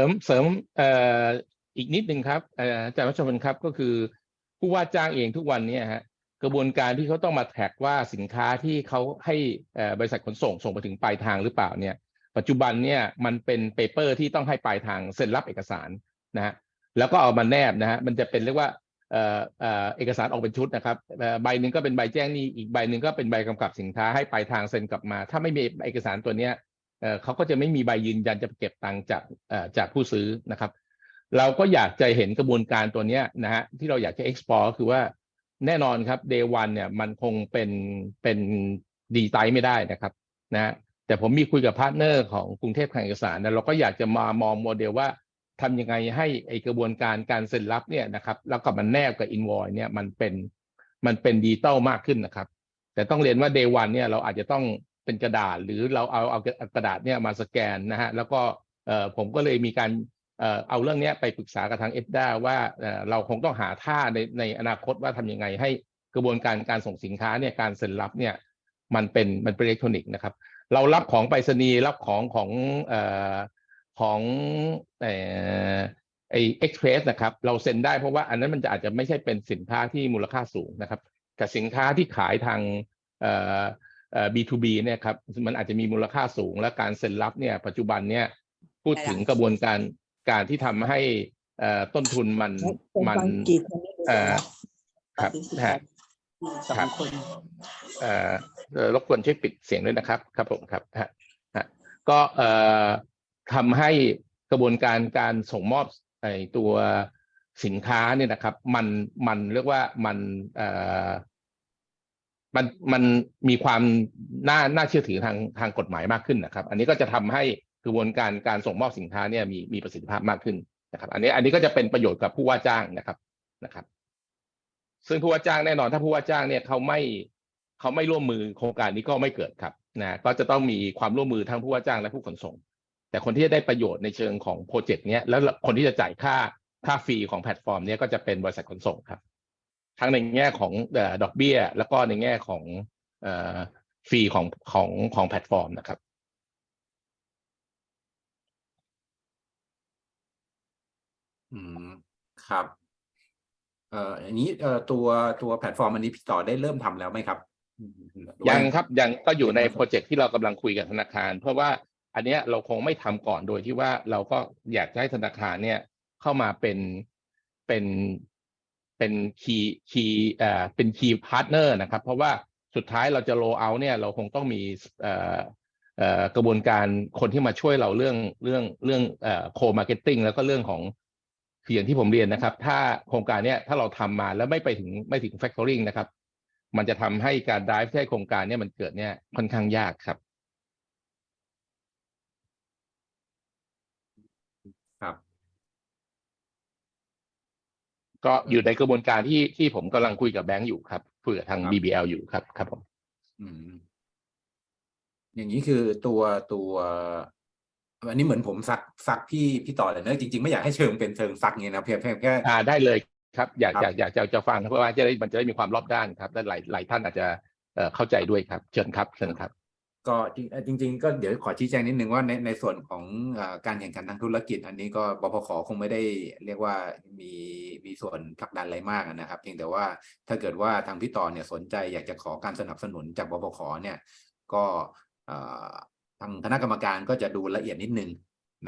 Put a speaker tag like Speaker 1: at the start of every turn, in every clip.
Speaker 1: ริมเสริมเอ่ออีกนิดนึงครับอาจารย์วัชรพลครับก็คือ ผู้ว่าจ้างเองทุกวันเนี้ฮะกระบวนการที่เขาต้องมาแท็กว่าสินค้าที่เขาให้บริษัทขนส่งส่งไปถึงปลายทางหรือเปล่าเนี่ย ปัจจุบันเนี่ยมันเป็นเปเปอร์ที่ต้องให้ปลายทางเซ็นรับเอกสารนะฮะแล้วก็เอามาแนบนะฮะมันจะเป็นเรียกว่าเอกสารออกเป็นชุดนะครับใบหนึ่งก็เป็นใบแจ้งหนี้อีกใบหนึ่งก็เป็นใบกำกับสินค้าให้ปลายทางเซ็นกลับมา ถ้าไม่มีเอกสารตัวเนี้ย เขาก็จะไม่มีใบยืนยันจะเก็บตังค์จากจากผู้ซื้อนะครับ เราก็อยากจะเห็นกระบวนการตัวนี้นะฮะที่เราอยากจะ explore ก็คือว่าแน่นอนครับ day one เนี่ยมันคงเป็นเป็นดีไซน์ไม่ได้นะครับนะฮะแต่ผมมีคุยกับพาร์ทเนอร์ของกรุงเทพคลังเอกสารนะเราก็อยากจะมามองโมเดลว่าทำยังไงให้ไอกระบวนการการเซ็นรับเนี่ยนะครับแล้วกับมันแนบกับ invoice เนี่ยมันเป็นมันเป็นดิจิตอลมากขึ้นนะครับ แต่ต้องเรียนว่า day one เนี่ยเราอาจจะต้อง เป็นกระดาษ หรือเราเอาเอากระดาษเนี่ยมาสแกนนะฮะแล้วก็ผมก็เลยมีการเอาเรื่องนี้ไปปรึกษากับทางเอฟด้าว่าเราคงต้องหาท่าในในอนาคตว่าทำยังไงให้กระบวนการการส่งสินค้าเนี่ยการเซ็นรับเนี่ยมันเป็นมันเป็นอิเล็กทรอนิกส์นะครับ เรารับของไปรษณีย์รับของของอของไอเอ็กเพรสนะครับเราเซ็นได้เพราะว่าอันนั้นมันจะอาจจะไม่ใช่เป็นสินค้าที่มูลค่าสูงนะครับแต่สินค้าที่ขายทางอ B2B เนี่ยครับมันอาจจะมีมูลค่าสูง และการเซ็นรับเนี่ยปัจจุบันเนี่ยพูดถึงกระบวนการการที่ทำให้เอ่อต้นทุนมัน
Speaker 2: เป็น
Speaker 1: มัน
Speaker 2: ฟังกี่คนไม่รู้
Speaker 1: เอ่อ
Speaker 2: นะครับ
Speaker 1: ฮะ
Speaker 2: สอ
Speaker 1: ครั
Speaker 2: ง
Speaker 1: บ
Speaker 2: คน
Speaker 1: เอ่อเอ่อรบกวนช่วยปิดเสียงด้วยนะครับ ครับผมครับฮะฮะก็เอ่อทำให้กระบวนการการส่งมอบไอ้ตัวสินค้าเนี่ยนะครับ มันมันเรียกว่ามันเอ่อ มันมันมีความน่าน่าเชื่อถือทางทางกฎหมายมากขึ้นนะครับ อันนี้ก็จะทำให้กระบวนการการส่งมอบสินค้าเนี่ยมีมีประสิทธิภาพมากขึ้นนะครับ อันนี้อันนี้ก็จะเป็นประโยชน์กับผู้ว่าจ้างนะครับนะครับ ซึ่งผู้ว่าจ้างแน่นอนถ้าผู้ว่าจ้างเนี่ยเขาไม่เขาไม่ร่วมมือโครงการนี้ก็ไม่เกิดครับนะก็จะต้องมีความร่วมมือทั้งผู้ว่าจ้างและผู้ขนส่ง แต่คนที่จะได้ประโยชน์ในเชิงของโปรเจกต์เนี้ยแล้วคนที่จะจ่ายค่าค่าฟรีของแพลตฟอร์มเนี้ยก็จะเป็นบริษัทขนส่งครับ ทั้งในแง่ของเอ่อดอกเบี้ย แล้วก็ในแง่ของเอ่อฟรีของของของแพลตฟอร์มนะครับ
Speaker 3: อืมครับเอ่ออันนี้เอ่อตัวตัวแพลตฟอร์มอันนี้พี่ต่อได้เริ่มทำแล้วไหมครับอืมหรือว่า
Speaker 1: ยังครับยังก็อยู่ในโปรเจกต์ที่เรากำลังคุยกับธนาคาร เพราะว่าอันเนี้ยเราคงไม่ทำก่อนโดยที่ว่าเราก็อยากจะให้ธนาคารเนี่ยเข้ามาเป็นเป็น เป็นคีย์คีย์เอ่อเป็นคีย์พาร์ทเนอร์นะครับ เพราะว่าสุดท้ายเราจะโลเอาเนี่ยเราคงต้องมีเอ่อเอ่อกระบวนการคนที่มาช่วยเราเรื่องเรื่องเรื่องเอ่อโคมาร์เก็ตติ้งแล้วก็เรื่องของคืออย่างที่ผมเรียนนะครับ ถ้าโครงการเนี้ยถ้าเราทำมาแล้วไม่ไปถึงไม่ถึง factoring นะครับ มันจะทำให้การ drive ให้โครงการเนี้ยมันเกิดเนี่ยค่อนข้างยากครับ
Speaker 3: ครับ
Speaker 1: ก็อยู่ในกระบวนการที่ที่ผมกำลังคุยกับแบงก์อยู่ครับคุยกับทาง
Speaker 3: ครับ
Speaker 1: BBL อยู่ครับครับผม
Speaker 3: อืมอย่างนี้คือตัวตัวอันนี้เหมือนผมซักซักพี่พี่ต่อเลยเนอะจริงๆไม่อยากให้เชิงเป็นเชิงซักเงี้ยนะเพียงแค่แค่
Speaker 1: อ่าได้เลยครับ อยาก
Speaker 3: ครับ
Speaker 1: อยากอยากจะจะฟังครับเพราะว่าจะได้มันจะได้มีความรอบด้านครับและหลายหลายท่านอาจจะเอ่อเข้าใจด้วยครับ เชิญครับเชิญครับ
Speaker 3: ก็จริง ๆ ก็เดี๋ยวขอชี้แจงนิดนึงว่าในในส่วนของอการแข่งขันทางธุรกิจ อันนี้ก็บพขคงไม่ได้เรียกว่ามีมีส่วนผลักดันอะไรมากนะครับ เพียงแต่ว่าถ้าเกิดว่าทางพี่ต่อเนี่ยสนใจอยากจะขอการสนับสนุนจากบพขเนี่ย ก็ทางคณะกรรมการก็จะดูละเอียดนิดนึง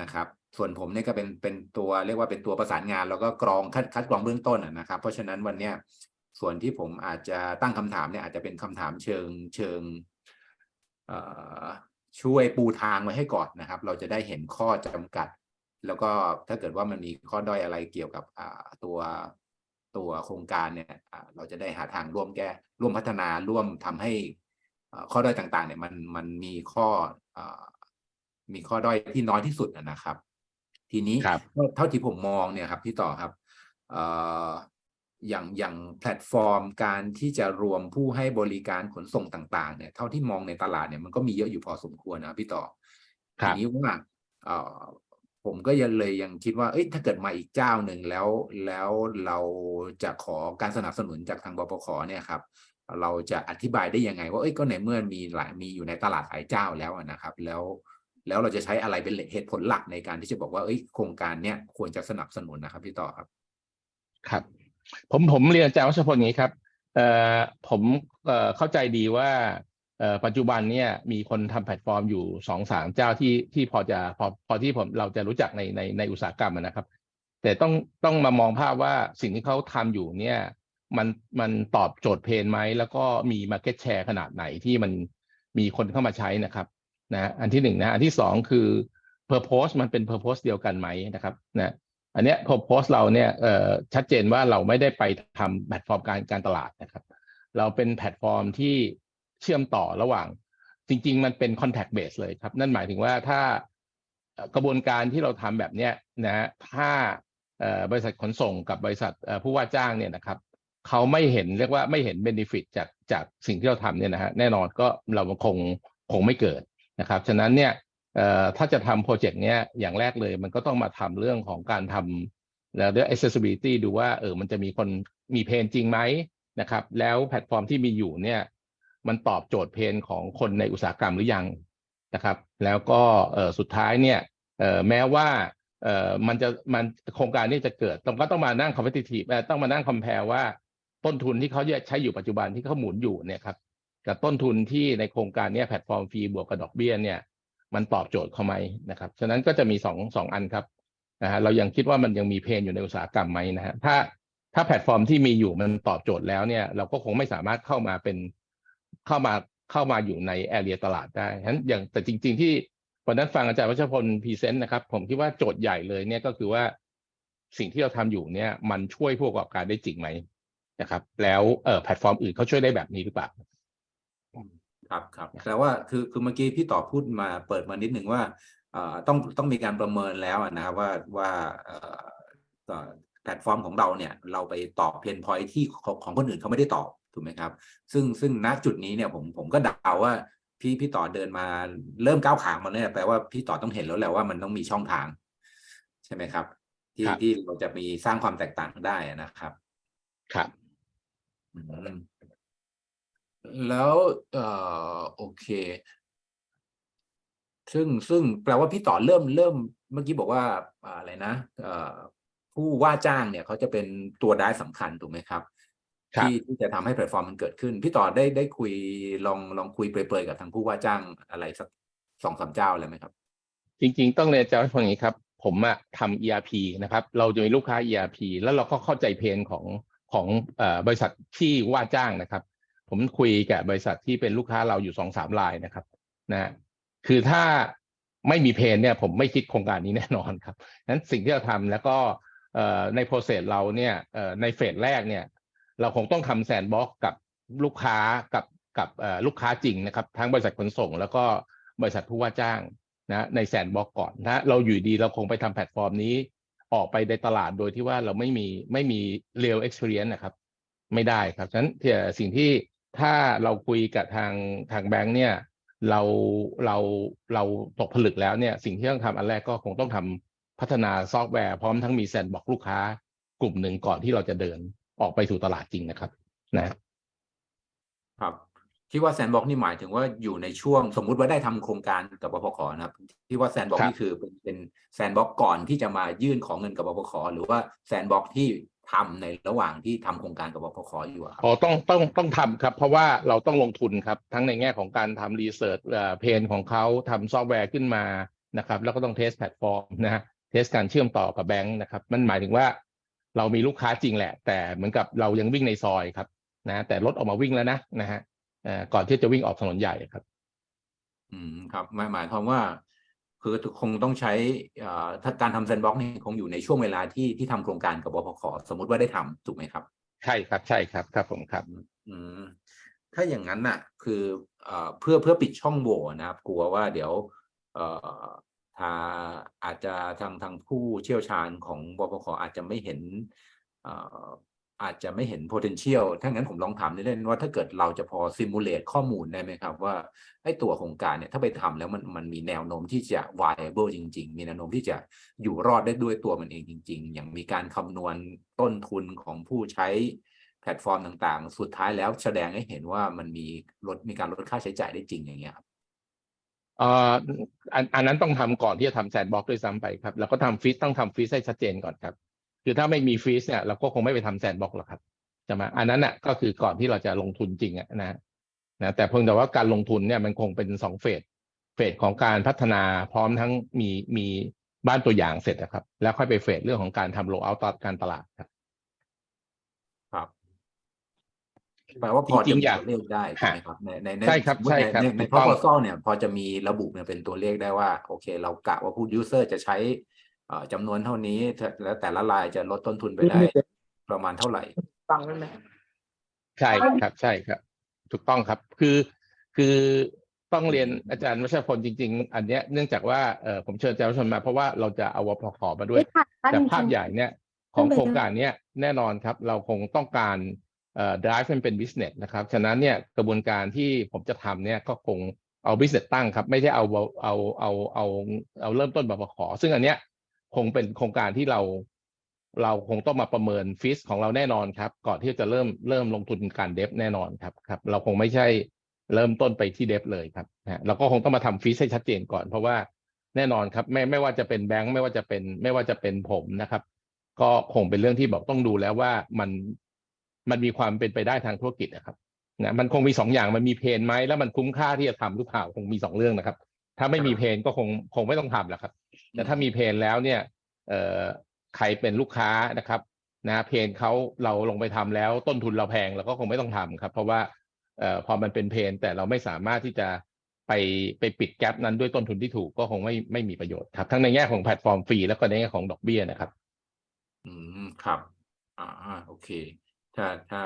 Speaker 3: นะครับ ส่วนผมเนี่ยก็เป็นเป็นตัวเรียกว่าเป็นตัวประสานงาน แล้วก็กรองคัดคัดกรองเบื้องต้นนะครับ เพราะฉะนั้นวันเนี้ยส่วนที่ผมอาจจะตั้งคำถามเนี่ยอาจจะเป็นคำถามเชิงเชิง ช่วยปูทางไว้ให้ก่อนนะครับ เราจะได้เห็นข้อจำกัด แล้วก็ถ้าเกิดว่ามันมีข้อด้อยอะไรเกี่ยวกับอ่าตัวตัวโครงการเนี่ยอ่าเราจะได้หาทางร่วมแก้ร่วมพัฒนาร่วมทำให้อ่าข้อด้อยต่างๆ เนี่ยมันมันมีข้ออ่ามีข้อด้อยที่น้อยที่สุดอะนะครับ ทีนี้
Speaker 1: ครับ
Speaker 3: เท่าเท่าที่ผมมองเนี่ยครับพี่ต่อครับเอ่ออย่างอย่างแพลตฟอร์มการที่จะรวมผู้ให้บริการขนส่งต่างๆเนี่ยเท่าที่มองในตลาดเนี่ยมันก็มีเยอะอยู่พอสมควรนะพี่ต่อ
Speaker 1: ครั
Speaker 3: ที
Speaker 1: บ
Speaker 3: นี้ว่าเอ่อผมก็ยังเลยยังคิดว่าเอ้ยถ้าเกิดมาอีกเจ้าหนึ่งแล้วแล้วเราจะขอการสนับสนุนจากทางบปขเนี่ยครับ เราจะอธิบายได้ยังไง ว่าเอ้ยก็ในเมื่อมีหลายมีอยู่ในตลาดหลายเจ้าแล้วอะนะครับ แล้วแล้วเราจะใช้อะไรเป็นเหตุผลหลักในการที่จะบอกว่าเอ้ยโครงการเนี้ยควรจะสนับสนุนนะครับพี่ต่อครับ
Speaker 1: ครับ ผมผมเรียนอาจารย์วัชพลอย่างนี้ครับเอ่อผมเอ่อเข้าใจดีว่าเอ่อปัจจุบันเนี่ยมีคนทำแพลตฟอร์มอยู่สองสามเจ้าที่ที่พอจะพอพอที่ผมเราจะรู้จักในในในอุตสาหกรรมนะครับ แต่ต้องต้องมามองภาพว่าสิ่งที่เขาทำอยู่เนี่ยมันมันตอบโจทย์เพนไหมแล้วก็มี Market Share ขนาดไหนที่มันมีคนเข้ามาใช้นะครับนะอันที่หนึ่งนะอันที่สองคือ Purpose มันเป็น Purpose เดียวกันไหมนะครับนะ อันเนี้ย Purpose เราเนี่ยชัดเจนว่าเราไม่ได้ไปทำแพลตฟอร์มการการตลาดนะครับ เราเป็นแพลตฟอร์มที่เชื่อมต่อระหว่าง จริง ๆ มันเป็น contact base เลยครับ นั่นหมายถึงว่าถ้ากระบวนการที่เราทำแบบเนี้ยนะฮะถ้าบริษัทขนส่งกับบริษัทผู้ว่าจ้างเนี่ยนะครับเขาไม่เห็นเรียกว่าไม่เห็นเบนดิฟิตจากจากสิ่งที่เราทำเนี่ยนะฮะแน่นอนก็เราคงคงไม่เกิดนะครับ ฉะนั้นเนี่ย ถ้าจะทำโปรเจกต์เนี้ยอย่างแรกเลย มันก็ต้องมาทำเรื่องของการทำแล้วเรื่อง accessibility ดูว่าเออมันจะมีคนมีเพนจริงไหมนะครับ แล้วแพลตฟอร์มที่มีอยู่เนี่ยมันตอบโจทย์เพนของคนในอุตสาหกรรมหรือยังนะครับ แล้วก็สุดท้ายเนี่ยแม้ว่าเออมันจะมันโครงการนี้จะเกิดต้องก็ต้องมานั่ง competitive ต้องมานั่ง compare ว่าต้นทุนที่เขาใช้อยู่ปัจจุบันที่เขาหมุนอยู่เนี่ยครับกับต้นทุนที่ในโครงการเนี้แพลตฟอร์มฟรีบวกกับดอกเบี้ยเนี่ย มันตอบโจทย์เขาไหมนะครับ ฉะนั้นก็จะมีสองสองอันครับนะฮะเรายังคิดว่ามันยังมีเพนอยู่ในอุตสาหกรรมไหมนะฮะถ้าถ้าแพลตฟอร์มที่มีอยู่มันตอบโจทย์แล้วเนี่ย เราก็คงไม่สามารถเข้ามาเป็นเข้ามาเข้ามาอยู่ในแอเรียตลาดได้ฉะนั้นอย่างแต่จริง ๆ ที่วันนั้นฟังอาจารย์วัชพลพรีเซนต์นะครับ ผมคิดว่าโจทย์ใหญ่เลยเนี่ยก็คือว่าสิ่งที่เราทำอยู่เนี่ย มันช่วยผู้ประกอบการได้จริงไหมนะครับ แล้วเอ่อแพลตฟอร์มอื่นเขาช่วยได้แบบนี้หรือเปล่า
Speaker 3: ครับครับแต่ว่าคือคือเมื่อกี้พี่ต่อพูดมาเปิดมานิดหนึ่งว่าเอ่อต้องต้องมีการประเมินแล้วอะนะครับว่าว่าเอ่อเอ่อแพลตฟอร์มของเราเนี่ยเราไปตอบเพนพอยที่ของของคนอื่นเขาไม่ได้ตอบถูกไหมครับ ซึ่งซึ่งณจุดนี้เนี่ยผมผมก็เดาว่าพี่พี่ต่อเดินมาเริ่มก้าวขามาเนี่ยแปลว่าพี่ต่อต้องเห็นแล้วแหละว่ามันต้องมีช่องทาง ใช่ไหมครับ ที่
Speaker 1: ครับ
Speaker 3: ที่เราจะมีสร้างความแตกต่างได้นะครับ
Speaker 1: ครับ
Speaker 3: อืม แล้วเอ่อโอเค ซึ่งซึ่งแปลว่าพี่ต่อเริ่มเริ่มเมื่อกี้บอกว่าอ่าอะไรนะเอ่อผู้ว่าจ้างเนี่ยเขาจะเป็นตัวได้สำคัญถูกไหมครับ
Speaker 1: ครับ
Speaker 3: ที่ที่จะทำให้แพลตฟอร์มมันเกิดขึ้น พี่ต่อได้ได้คุยลองลองคุยเปรยๆกับทางผู้ว่าจ้างอะไรสักสองสามเจ้าเลยไหมครับ
Speaker 1: จริง ๆ ต้องเรียนอาจารย์วัชพลอย่างนี้ครับ ผมอะทำ ERP นะครับ เราจะมีลูกค้า ERP แล้วเราก็เข้าใจเพนของของเอ่อบริษัทที่ว่าจ้างนะครับ ผมคุยกับบริษัทที่เป็นลูกค้าเราอยู่สองสามรายนะครับนะคือถ้าไม่มีเพนเนี่ยผมไม่คิดโครงการนี้แน่นอนครับนั้นสิ่งที่เราทำแล้วก็เอ่อในโปรเซสเราเนี่ยเอ่อในเฟสแรกเนี่ย เราคงต้องทำแซนบ็อกกับลูกค้ากับกับเอ่อลูกค้าจริงนะครับ ทั้งบริษัทขนส่ง แล้วก็บริษัทผู้ว่าจ้างนะในแซนบ็อกก่อนนะเราอยู่ดีเราคงไปทำแพลตฟอร์มนี้ออกไปในตลาดโดยที่ว่าเราไม่มีไม่มี real experience นะครับ ไม่ได้ครับฉะนั้นที่สิ่งที่ ถ้าเราคุยกับทางทางแบงค์เนี่ยเราเราเราตกผลึกแล้วเนี่ยสิ่งที่ต้องทำอันแรกก็คงต้องทำพัฒนาซอฟต์แวร์พร้อมทั้งมีแซนบอกลูกค้ากลุ่มหนึ่งก่อนที่เราจะเดินออกไปสู่ตลาดจริงนะครับ นะ
Speaker 3: ครับที่ว่าแซนบ็อกนี่หมายถึงว่าอยู่ในช่วงสมมุติว่าได้ทำโครงการกับบพขนะครับ ที่ว่าแซนบ็อก
Speaker 1: ครับ
Speaker 3: นี่คือเป็นเป็นแซนบ็อกก่อนที่จะมายื่นของเงินกับบพขหรือว่าแซนบ็อกที่ ทำในระหว่างที่ทำโครงการกับบพขอยู่อะครับ
Speaker 1: อ๋อต้องต้องต้องทำครับ เพราะว่าเราต้องลงทุนครับ ทั้งในแง่ของการทำรีเสิร์ชเพนของเขาทำซอฟต์แวร์ขึ้นมานะครับ แล้วก็ต้องเทสแพลตฟอร์มนะฮะเทสการเชื่อมต่อกับแบงค์นะครับ มันหมายถึงว่า เรามีลูกค้าจริงแหละ แต่เหมือนกับเรายังวิ่งในซอยครับนะแต่รถออกมาวิ่งแล้วนะนะฮะเอ่อก่อนที่จะวิ่งออกถนนใหญ่ครับ
Speaker 3: อืมครับหมายหมายความว่า คือคงต้องใช้เอ่อถ้าการทำแซนบ็อกนี่คงอยู่ในช่วงเวลาที่ที่ทำโครงการกับบพขสมมุติว่าได้ทำถูกไหมครับ
Speaker 1: ใช่ครับใช่ครับครับผมครับ
Speaker 3: อืมถ้าอย่างนั้นน่ะ คือเอ่อเพื่อเพื่อปิดช่องโหว่นะครับ กลัวว่าเดี๋ยวเอ่อทาอาจจะทางทางผู้เชี่ยวชาญของบพขอาจจะไม่เห็นเอ่อ อาจจะไม่เห็น potential ถ้างั้นผมลองถามเล่นๆว่าถ้าเกิดเราจะพอ simulate ข้อมูลได้ไหมครับว่าไอ้ตัวโครงการเนี่ยถ้าไปทำแล้วมันมันมีแนวโน้มที่จะ viable จริง ๆ มีแนวโน้มที่จะอยู่รอดได้ด้วยตัวมันเองจริง ๆ อย่างมีการคำนวณต้นทุนของผู้ใช้แพลตฟอร์มต่างๆ สุดท้ายแล้วแสดงให้เห็นว่ามันมีลดมีการลดค่าใช้จ่ายได้จริงอย่างเงี้ยครับ
Speaker 1: อ่ออันอันนั้นต้องทำก่อนที่จะทำแซนบ็อกด้วยซ้ำไปครับ แล้วก็ทำฟีสต้องทำฟีสให้ชัดเจนก่อนครับ คือถ้าไม่มีฟีสเนี่ยเราก็คงไม่ไปทำแซนบ็อกหรอกครับจะมาอันนั้นน่ะก็คือก่อนที่เราจะลงทุนจริงอะนะนะแต่เพิ่งแต่ว่าการลงทุนเนี่ยมันคงเป็นสองเฟสเฟสของการพัฒนาพร้อมทั้งมีมีบ้านตัวอย่างเสร็จนะครับ แล้วค่อยไปเฟสเรื่องของการทำโลเอาตการตลาดครับ
Speaker 3: ครับแปลว่าพอ
Speaker 1: จริ
Speaker 3: จะ
Speaker 1: งๆ
Speaker 3: มี
Speaker 1: อยาก
Speaker 3: ตัวเลขได้ใช่ไหมครับในในใน
Speaker 1: ใช่ครับ
Speaker 3: สมมุติ
Speaker 1: ใช่ครับ
Speaker 3: ในใน
Speaker 1: ถู
Speaker 3: ใน
Speaker 1: กต้อง
Speaker 3: proposal เนี่ย พอจะมีระบุเนี่ยเป็นตัวเลขได้ว่า โอเค เรากะว่าผู้ user จะใช้เอ่อ จำนวนเท่านี้ แล้วแต่ละรายจะลดต้นทุนไปได้ ประมาณเท่าไหร่
Speaker 2: ฟังได้ไหม
Speaker 1: ใช่ครับใช่ครับ ถูกต้องครับ คือคือต้องเรียนอาจารย์วัชรพลจริง ๆ อันเนี้ยเนื่องจากว่าเออผมเชิญอาจารย์วัชรพลมาเพราะว่าเราจะเอาวพขมาด้วย แต่ภาพใหญ่เนี่ยของโครงการเนี้ยแน่นอนครับ เราคงต้องการเอ่อ drive ให้มันเป็น business นะครับฉะนั้นเนี่ยกระบวนการที่ผมจะทำเนี่ยก็คงเอา business ตั้งครับ ไม่ใช่เอาเอาเอาเอาเอาเอาเริ่มต้นแบบขอซึ่งอันเนี้ย คงเป็นโครงการที่เรา เราคงต้องมาประเมินฟิสของเราแน่นอนครับ ก่อนที่จะเริ่มเริ่มลงทุนการเดฟแน่นอนครับครับ เราคงไม่ใช่เริ่มต้นไปที่เดฟเลยครับนะเราก็คงต้องมาทำฟิสให้ชัดเจนก่อนเพราะว่าแน่นอนครับ ไม่ไม่ว่าจะเป็นแบงค์ไม่ว่าจะเป็นไม่ว่าจะเป็นผมนะครับ ก็คงเป็นเรื่องที่บอกต้องดูแล้วว่ามันมันมีความเป็นไปได้ทางธุรกิจนะครับนะมันคงมีสองอย่างมันมีเพนไหมแล้วมันคุ้มค่าที่จะทำหรือเปล่าคงมีสองเรื่องนะครับ ถ้าไม่มีเพนก็คงคงไม่ต้องทำแหละครับ แต่ถ้ามีเพนแล้วเนี่ยใครเป็นลูกค้านะครับนะเพนเขาเราลงไปทำแล้วต้นทุนเราแพงเราก็คงไม่ต้องทำครับ เพราะว่าออพอมันเป็นเพนแต่เราไม่สามารถที่จะไปไปปิดแกลบนั้นด้วยต้นทุนที่ถูกก็คงไม่ไม่มีประโยชน์ครับ ทั้งในแง่ของแพลตฟอร์มฟรีแล้วก็ในแง่ของดอกเบี้ยนะครับ
Speaker 3: อืมครับ อ่าโอเค ถ้าถ้า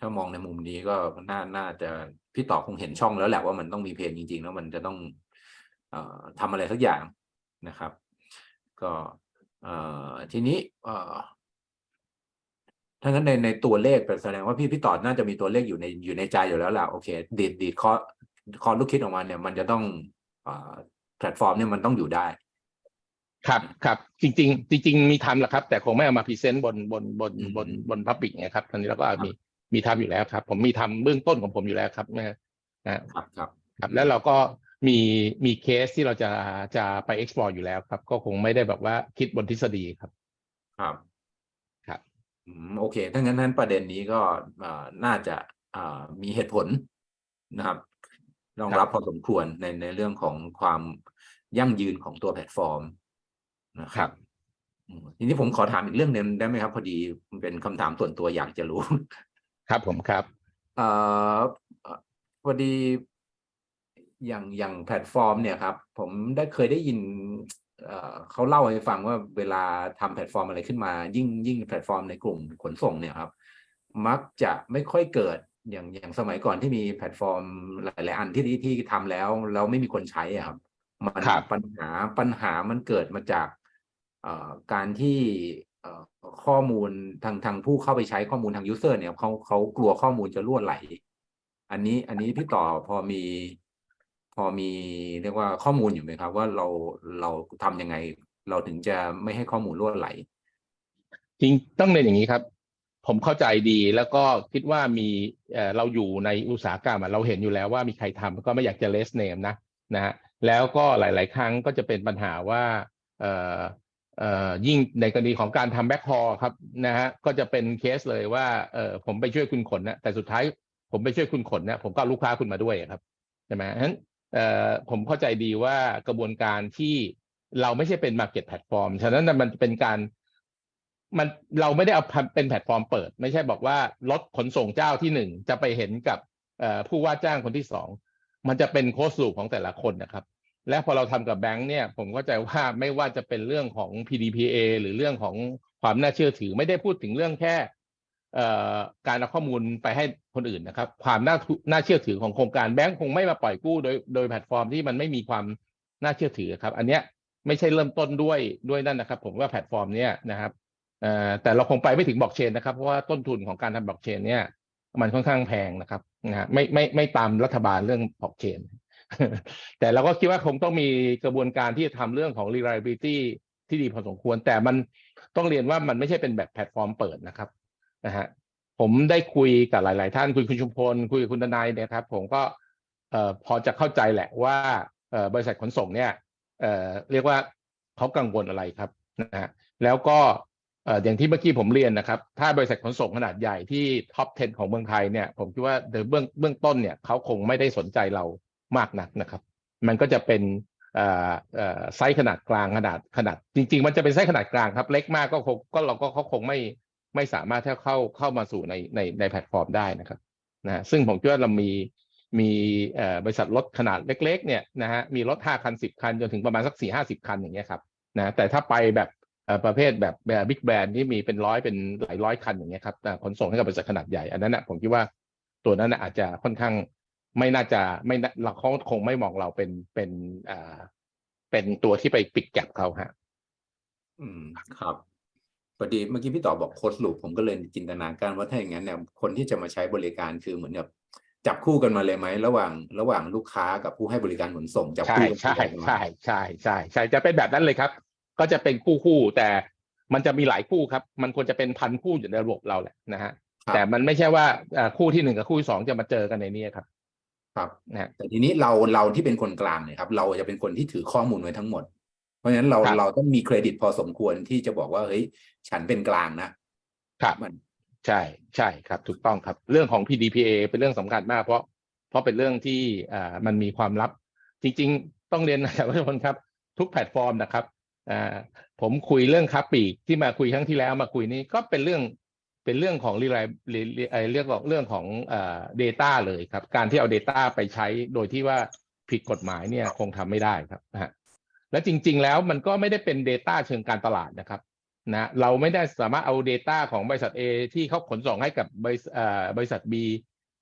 Speaker 3: ถ้ามองในมุมนี้ก็น่าน่าจะพี่ต่อคงเห็นช่องแล้วแหละว่ามันต้องมีเพนจริงๆ แล้วมันจะต้อง เอ่อทำอะไรสักอย่างนะครับ ก็เอ่อทีนี้เอ่อถ้างั้นในในตัวเลขแสดงว่าพี่พี่ต่อน่าจะมีตัวเลขอยู่ในอยู่ในใจอยู่แล้วแหละโอเคดีดดีดคอคอลูกคิดออกมาเนี่ย มันจะต้องเอ่อแพลตฟอร์มเนี่ยมันต้องอยู่ได้
Speaker 1: ครับครับจริง ๆ จริง ๆ มีทำแหละครับ แต่คงไม่เอามาพรีเซนต์บนบนบน
Speaker 3: อืม
Speaker 1: บนบนพับบิกนะครับตอนนี้เราก็
Speaker 3: ครับ
Speaker 1: มีมีทำอยู่แล้วครับ ผมมีทำเบื้องต้นของผมอยู่แล้วครับนะนะ
Speaker 3: ครับครับ
Speaker 1: ครับ แล้วเราก็ มีมีเคสที่เราจะจะไป explore อยู่แล้วครับ ก็คงไม่ได้แบบว่าคิดบนทฤษฎีครับ
Speaker 3: ครับ
Speaker 1: ครับ
Speaker 3: อืมโอเคถ้างั้นนั้นประเด็นนี้ก็อ่าน่าจะอ่ามีเหตุผลนะครับรองรับพอสมควรในในเรื่องของความยั่งยืนของตัวแพลตฟอร์มนะค
Speaker 1: ครั
Speaker 3: รับ บ อืมทีนี้ผมขอถามอีกเรื่องหนึงได้ไหมครับ พอดีมันเป็นคำถามส่วนตัวอยากจะรู้
Speaker 1: ครับผมครับ
Speaker 3: เอ่อเอ่อพอดี อย่างอย่างแพลตฟอร์มเนี่ยครับผมได้เคยได้ยินเอ่อเขาเล่าให้ฟังว่าเวลาทำแพลตฟอร์มอะไรขึ้นมา ยิ่งยิ่งแพลตฟอร์มในกลุ่มขนส่งเนี่ยครับ มักจะไม่ค่อยเกิดอย่างอย่างสมัยก่อนที่มีแพลตฟอร์มหลาย ๆ อันที่ที่ที่ทำแล้วแล้วไม่มีคนใช้อะครับ มัน
Speaker 1: ครับ
Speaker 3: ปัญหาปัญหามันเกิดมาจากเอ่อการที่เอ่อข้อมูลทางทางผู้เข้าไปใช้ข้อมูลทางยูเซอร์เนี่ยเขาเขากลัวข้อมูลจะล่วไหล อันนี้อันนี้พี่ต่อพอมี พอมีเรียกว่าข้อมูลอยู่ไหมครับ ว่าเราเราทำยังไง เราถึงจะไม่ให้ข้อมูลล่วไหล
Speaker 1: จริงต้องเรียนอย่างนี้ครับ ผมเข้าใจดีแล้วก็คิดว่ามีเอ่อเราอยู่ในอุตสาหกรรมอะเราเห็นอยู่แล้วว่ามีใครทำก็ไม่อยากจะเลสเนมนะนะฮะแล้วก็หลาย ๆ ครั้งก็จะเป็นปัญหาว่าเอ่อเอ่อยิ่งในกรณีของการทำแบ็คฮอลครับนะฮะก็จะเป็นเคสเลยว่าเออผมไปช่วยคุณขนนะแต่สุดท้ายผมไปช่วยคุณขนนะผมก็เอาลูกค้าคุณมาด้วยครับใช่ไหมฉะนั้น ผมเข้าใจดีว่ากระบวนการที่เราไม่ใช่เป็น Market Platform ฉะนั้นมันเป็นการมันเราไม่ได้เอาเป็นแพลตฟอร์มเปิด ไม่ใช่บอกว่ารถขนส่งเจ้าที่หนึ่งจะไปเห็นกับผู้ว่าจ้างคนที่สองมันจะเป็นโค้ดสูของแต่ละคนนะครับ และพอเราทำกับแบงค์เนี่ย ผมก็ใจว่าไม่ว่าจะเป็นเรื่องของ PDPA หรือเรื่องของความน่าเชื่อถือ ไม่ได้พูดถึงเรื่องแค่ การเอาข้อมูลไปให้คนอื่นนะครับ ความน่าน่าเชื่อถือของโครงการแบงค์คงไม่มาปล่อยกู้โดยโดยแพลตฟอร์มที่มันไม่มีความน่าเชื่อถือครับ อันเนี้ยไม่ใช่เริ่มต้นด้วยด้วยนั่นนะครับ ผมว่าแพลตฟอร์มเนี้ยนะครับแต่เราคงไปไม่ถึงบล็อกเชนนะครับเพราะว่าต้นทุนของการทำบล็อกเชนเนี่ยมันค่อนข้างแพงนะครับนะฮะไม่ไม่ไม่ตามรัฐบาลเรื่องบล็อกเชนแต่เราก็คิดว่าคงต้องมีกระบวนการที่จะทำเรื่องของ reliability ที่ดีพอสมควร แต่มันต้องเรียนว่ามันไม่ใช่เป็นแบบแพลตฟอร์มเปิดนะครับ นะฮะผมได้คุยกับหลาย ๆ ท่านคุยคุณชุมพลคุยคุณทนายเนี่ยครับ ผมก็เอ่อพอจะเข้าใจแหละว่าเอ่อบริษัทขนส่งเนี่ยเอ่อเรียกว่าเขากังวลอะไรครับนะฮะแล้วก็เอ่ออย่างที่เมื่อกี้ผมเรียนนะครับ ถ้าบริษัทขนส่งขนาดใหญ่ที่ท็อป 10 ของเมืองไทยเนี่ยผมคิดว่าโดยเบื้องเบื้องต้นเนี่ยเขาคงไม่ได้สนใจเรามากนักนะครับ มันก็จะเป็นไซส์ขนาดกลางขนาดขนาด จริง ๆ มันจะเป็นไซส์ขนาดกลางครับ เล็กมากก็คงก็เราก็เขาคงไม่ ไม่สามารถที่เข้าเข้ามาสู่ในในในแพลตฟอร์มได้นะครับนะซึ่งผมคิดว่าเรามีมีเอ่อบริษัทรถขนาดเล็ก ๆ เนี่ยนะฮะมีรถห้าคันสิบคันจนถึงประมาณสักสี่ห้าสิบคันอย่างเงี้ยครับนะแต่ถ้าไปแบบเอ่อประเภทแบบแบบบิ๊กแบรนด์ที่มีเป็นร้อยเป็นหลายร้อยคันอย่างเงี้ยครับขนส่งให้กับบริษัทขนาดใหญ่อันนั้นนะผมคิดว่าตัวนั้นนะอาจจะค่อนข้างไม่น่าจะไม่น่าเราเขาคงไม่มองเราเป็นเป็นอ่าเป็นตัวที่ไปปิดแก็บเขาฮะ
Speaker 3: อืมครับ พอดีเมื่อกี้พี่ต่อบอกโค้ดลูปผมก็เลยจินตนาการว่าถ้าอย่างนั้นเนี่ยคนที่จะมาใช้บริการคือเหมือนแบบจับคู่กันมาเลยไหมระหว่างระหว่างลูกค้ากับผู้ให้บริการขนส่งจับ
Speaker 1: ใช่
Speaker 3: คู่กัน
Speaker 1: ใช่
Speaker 3: มา
Speaker 1: ใช่ใช่ใช่ใช่จะเป็นแบบนั้นเลยครับ ก็จะเป็นคู่คู่แต่มันจะมีหลายคู่ครับ มันควรจะเป็นพันคู่อยู่ในระบบเราแหละนะฮะ
Speaker 3: ครับ
Speaker 1: แต่มันไม่ใช่ว่าอ่าคู่ที่หนึ่งกับคู่ที่สองจะมาเจอกันในนี้ครับ
Speaker 3: ครับ
Speaker 1: นะฮะ
Speaker 3: แต่ทีนี้เราเราที่เป็นคนกลางเนี่ยครับ เราจะเป็นคนที่ถือข้อมูลไว้ทั้งหมดเพ ราะฉะนั้นเรา
Speaker 1: ครับ
Speaker 3: เราต้องมีเครดิตพอสมควรที่จะบอกว่าเฮ้ยฉันเป็นกลางนะครับมัน
Speaker 1: ใช่ใช่ครับ ถูกต้องครับ เรื่องของ PDPA เป็นเรื่องสำคัญมาก เพราะเพราะเป็นเรื่องที่อ่ามันมีความลับ จริง ๆ ต้องเรียนนะครับทุกคนครับ ทุกแพลตฟอร์มนะครับอ่าผมคุยเรื่องค้าปลีกที่มาคุยครั้งที่แล้วมาคุยนี้ก็เป็นเรื่องเป็นเรื่องของรีไลเรียกว่าเรื่องของอ่า data เลยครับ การที่เอา data ไปใช้โดยที่ว่าผิดกฎหมายเนี่ยคงทำไม่ได้ครับนะฮะ และจริง ๆ แล้วมันก็ไม่ได้เป็น data เชิงการตลาดนะครับนะเราไม่ได้สามารถเอา Data ของบริษัท A ที่เขาขนส่งให้กับบริษัทบริษัท B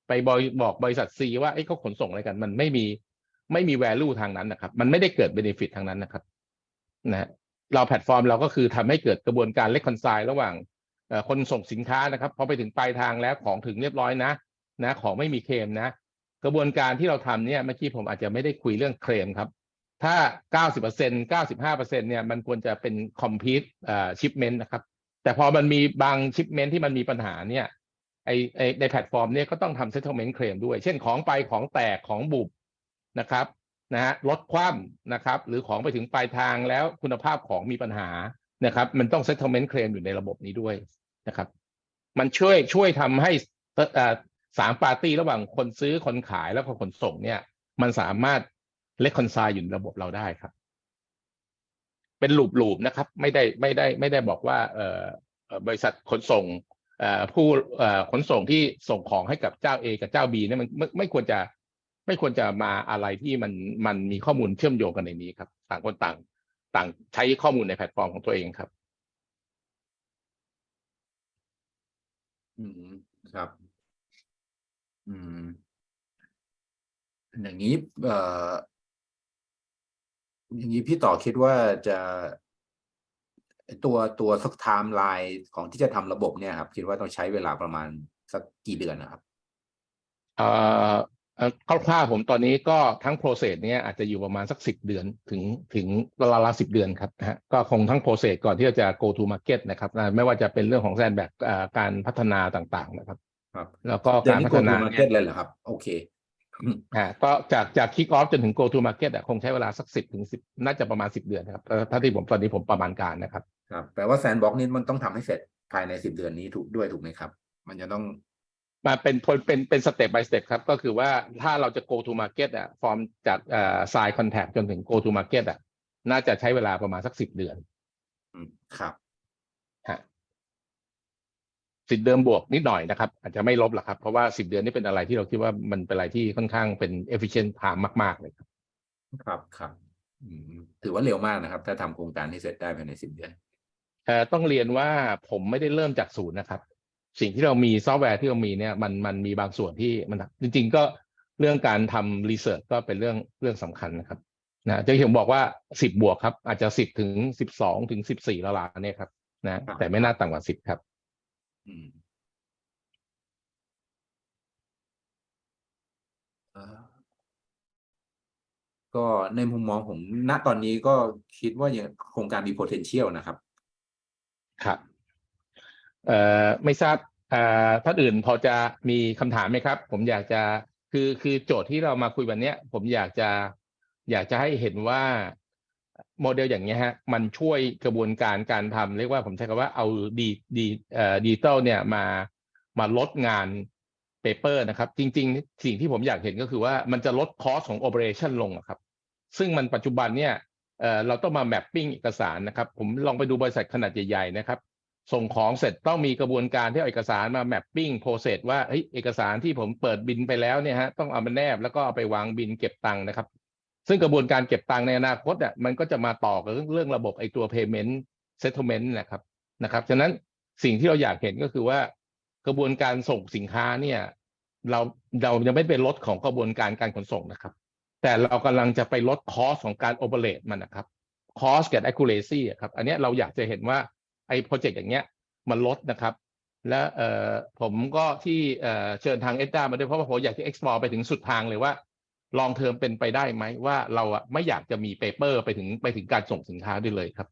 Speaker 1: ไปบอกบอกบริษัท C ว่าเอ้เขาขนส่งอะไรกัน มันไม่มีไม่มี value ทางนั้นนะครับ มันไม่ได้เกิด benefit ทางนั้นนะครับนะเราแพลตฟอร์มเราก็คือทำให้เกิดกระบวนการ reconcile ระหว่างคนส่งสินค้านะครับพอไปถึงปลายทางแล้วของถึงเรียบร้อยนะนะ ของไม่มีเคลมนะ กระบวนการที่เราทำเนี่ยเมื่อกี้ผมอาจจะไม่ได้คุยเรื่องเคลมครับ ถ้า 90% 95%เนี่ยมันควรจะเป็น complete เอ่อ shipment นะครับ แต่พอมันมีบาง shipment ที่มันมีปัญหาเนี่ยไอไอในแพลตฟอร์มเนี่ยก็ต้องทำ settlement claim ด้วย เช่นของไปของแตกของบุบนะครับนะฮะรถคว่ำนะครับ หรือของไปถึงปลายทางแล้วคุณภาพของมีปัญหานะครับ มันต้อง settlement claim อยู่ในระบบนี้ด้วยนะครับ มันช่วยช่วยทำให้สามปาร์ตี้ระหว่างคนซื้อคนขายแล้วก็ขนส่งเนี่ย มันสามารถ เล c คอนไซอยู่ในระบบเราได้ครับ เป็นลูปลูปนะครับ ไม่ได้ไม่ได้ไม่ได้บอกว่าเออเอ่อบริษัทขนส่งเอ่อผู้เอ่อขนส่งที่ส่งของให้กับเจ้า A กับเจ้า B เนี่ยมันไม่ไม่ควรจะไม่ควรจะมาอะไรที่มันมันมีข้อมูลเชื่อมโยงกันในนี้ครับ ต่างคนต่างต่างใช้ข้อมูลในแพลตฟอร์มของตัวเองครับ
Speaker 3: อืมครับ อืมอย่างนี้เอ่อ อย่างนี้พี่ต่อคิดว่าจะไอ้ตัวตัวสักไทม์ไลน์ของที่จะทำระบบเนี่ยครับ คิดว่าต้องใช้เวลาประมาณสักกี่เดือนนะครับ
Speaker 1: เอ่อเอ่อคร่าวๆผมตอนนี้ก็ทั้ง process เนี่ยอาจจะอยู่ประมาณสักสิบเดือนถึงถึงราวๆสิบเดือนครับนะฮะก็คงทั้ง process ก่อนที่จะ go to market นะครับนะไม่ว่าจะเป็นเรื่องของแซนแบบการพัฒนาต่างๆนะครับ
Speaker 3: ครับ
Speaker 1: แล้วก็
Speaker 3: เดือน
Speaker 1: การ
Speaker 3: นี้
Speaker 1: พั
Speaker 3: โก
Speaker 1: ฒ
Speaker 3: ทู
Speaker 1: นา
Speaker 3: มาร์
Speaker 1: เนี่
Speaker 3: เก็
Speaker 1: ย
Speaker 3: ตเลยเหรอครับ โอเค อืม
Speaker 1: อ่าก็จากจาก kick off จนถึง go to market อะคงใช้เวลาสักสิบถึงสิบน่าจะประมาณสิบเดือนนะครับเอ่อถ้าที่ผมตอนนี้ผมประมาณการนะครับ
Speaker 3: ครับแปลว่าแซนบ็อกนี่มันต้องทำให้เสร็จภายในสิบเดือนนี้ถูกด้วยถูกไหมครับ มันจะต้อง
Speaker 1: มาเป็นเป็นเป็นเป็นสเต็ป by สเต็ปครับ ก็คือว่าถ้าเราจะ go to market อะฟอร์มจากเอ่อ sign contract จนถึง go to market อะน่าจะใช้เวลาประมาณสักสิบเดือน
Speaker 3: อืมครับ
Speaker 1: ฮะ สิบเดือนบวกนิดหน่อยนะครับ อาจจะไม่ลบหรอกครับ เพราะว่าสิบเดือนนี่เป็นอะไรที่เราคิดว่ามันเป็นอะไรที่ค่อนข้างเป็น efficient time มากๆเลยครับ
Speaker 3: ครับครับอืมถือว่าเร็วมากนะครับ ถ้าทำโครงการที่เสร็จได้ภายในสิบเดือน
Speaker 1: เอ่อต้องเรียนว่าผมไม่ได้เริ่มจากศูนย์นะครับ สิ่งที่เรามีซอฟต์แวร์ที่เรามีเนี่ยมันมันมีบางส่วนที่มันจริง ๆ ก็เรื่องการทำรีเสิร์ชก็เป็นเรื่องเรื่องสำคัญนะครับนะจะผมบอกว่าสิบบวกครับ อาจจะสิบถึงสิบสองถึงสิบสี่ละลาเนี่ยครับนะแต่ไม่น่าต่ำกว่าสิบครับ
Speaker 3: อืมเอ่อ ก็ในมุมมองผมณตอนนี้ก็คิดว่ายังโครงการมี potential นะครับ
Speaker 1: ครับเอ่อไม่ทราบอ่อท่านอื่นพอจะมีคำถามไหมครับ ผมอยากจะคือคือโจทย์ที่เรามาคุยวันเนี้ย ผมอยากจะ อยากจะให้เห็นว่า โมเดลอย่างเงี้ยฮะมันช่วยกระบวนการการทำเรียกว่าผมใช้คำว่าเอาดีดีเอ่อดิจิตอลเนี่ยมามาลดงานเปเปอร์นะครับ จริง ๆ สิ่งที่ผมอยากเห็นก็คือว่ามันจะลดคอสของโอเปอเรชันลงครับ ซึ่งมันปัจจุบันเนี่ยเอ่อเราต้องมาแมปปิ้งเอกสารนะครับ ผมลองไปดูบริษัทขนาดใหญ่ๆนะครับ ส่งของเสร็จต้องมีกระบวนการที่เอาเอกสารมาแมปปิ้งโปรเซสว่าเฮ้ยเอกสารที่ผมเปิดบินไปแล้วเนี่ยฮะต้องเอามาแนบแล้วก็เอาไปวางบินเก็บตังค์นะครับ ซึ่งกระบวนการเก็บตังค์ในอนาคตอะมันก็จะมาต่อกับเรื่องเรื่องระบบไอ้ตัว payment settlement นะครับนะครับฉะนั้นสิ่งที่เราอยากเห็นก็คือว่ากระบวนการส่งสินค้าเนี่ย เราเรายังไม่เป็นลดของกระบวนการการขนส่งนะครับ แต่เรากำลังจะไปลดคอสของการโอเปเรตมันนะครับคอสกับ accuracy ครับ อันนี้เราอยากจะเห็นว่าไอ้โปรเจกต์อย่างเงี้ยมันลดนะครับ และเอ่อผมก็ที่เอ่อเชิญทางเอด้ามาด้วยเพราะว่าผมอยากจะ explore ไปถึงสุดทางเลยว่า ลองเทอมเป็นไปได้ไหมว่าเราอะไม่อยากจะมีเปเปอร์ไปถึงไปถึงการส่งสินค้าด้วยเลยครับ